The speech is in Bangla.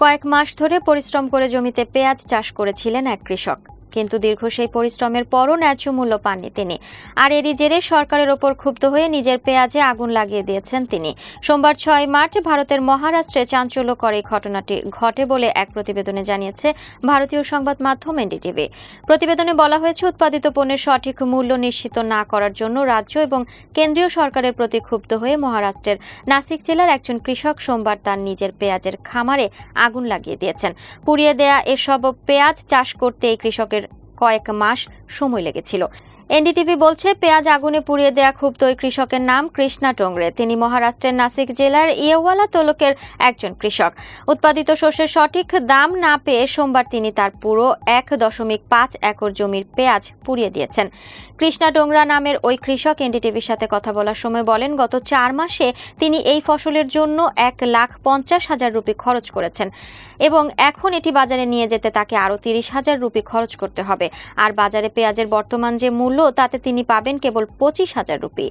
কয়েক মাস ধরে পরিশ্রম করে জমিতে পেঁয়াজ চাষ করেছিলেন এক কৃষক। কিন্তু দীর্ঘ সেই পরিশ্রমের পরও ন্যায্য মূল্য পাননি তিনি। আর এরই জেরে সরকারের ওপর ক্ষুব্ধ হয়ে নিজের পেঁয়াজে আগুন লাগিয়ে দিয়েছেন তিনি। সোমবার ছয় মার্চ ভারতের মহারাষ্ট্রে চাঞ্চল্যকর এই ঘটনাটি ঘটে বলে এক প্রতিবেদনে জানিয়েছে ভারতীয় সংবাদ মাধ্যম এনডিটিভি। প্রতিবেদনে বলা হয়েছে, উৎপাদিত পণ্যের সঠিক মূল্য নিশ্চিত না করার জন্য রাজ্য এবং কেন্দ্রীয় সরকারের প্রতি ক্ষুব্ধ হয়ে মহারাষ্ট্রের নাসিক জেলার একজন কৃষক সোমবার তার নিজের পেঁয়াজের খামারে আগুন লাগিয়ে দিয়েছেন। পুড়িয়ে দেয়া এসব পেঁয়াজ চাষ করতে এই কৃষকের কয়েক মাস সময় লেগেছিল। এনডিটিভি বলছে, পেঁয়াজ আগুনে পুড়িয়ে দেয়া ক্ষুব্ধ ওই কৃষকের নাম কৃষ্ণা টোংরে। তিনি মহারাষ্ট্রের নাসিক জেলার ইয়েওয়ালা তোলকের একজন কৃষক। উৎপাদিত শস্যের সঠিক দাম না পেয়ে সোমবার তিনি তার পুরো এক দশমিক পাঁচ একর জমির পেঁয়াজ পুড়িয়ে দিয়েছেন। কৃষ্ণা ডোংরা নামের ওই কৃষক এনডিটিভির সাথে কথা বলার সময় বলেন, গত চার মাসে তিনি এই ফসলের জন্য এক লাখ পঞ্চাশ হাজার রুপি খরচ করেছেন এবং এখন এটি বাজারে নিয়ে যেতে তাকে আরও তিরিশ হাজার রুপি খরচ করতে হবে। আর বাজারে পেঁয়াজের বর্তমান যে মূল্য তাতে তিনি পাবেন কেবল পঁচিশ হাজার রুপি।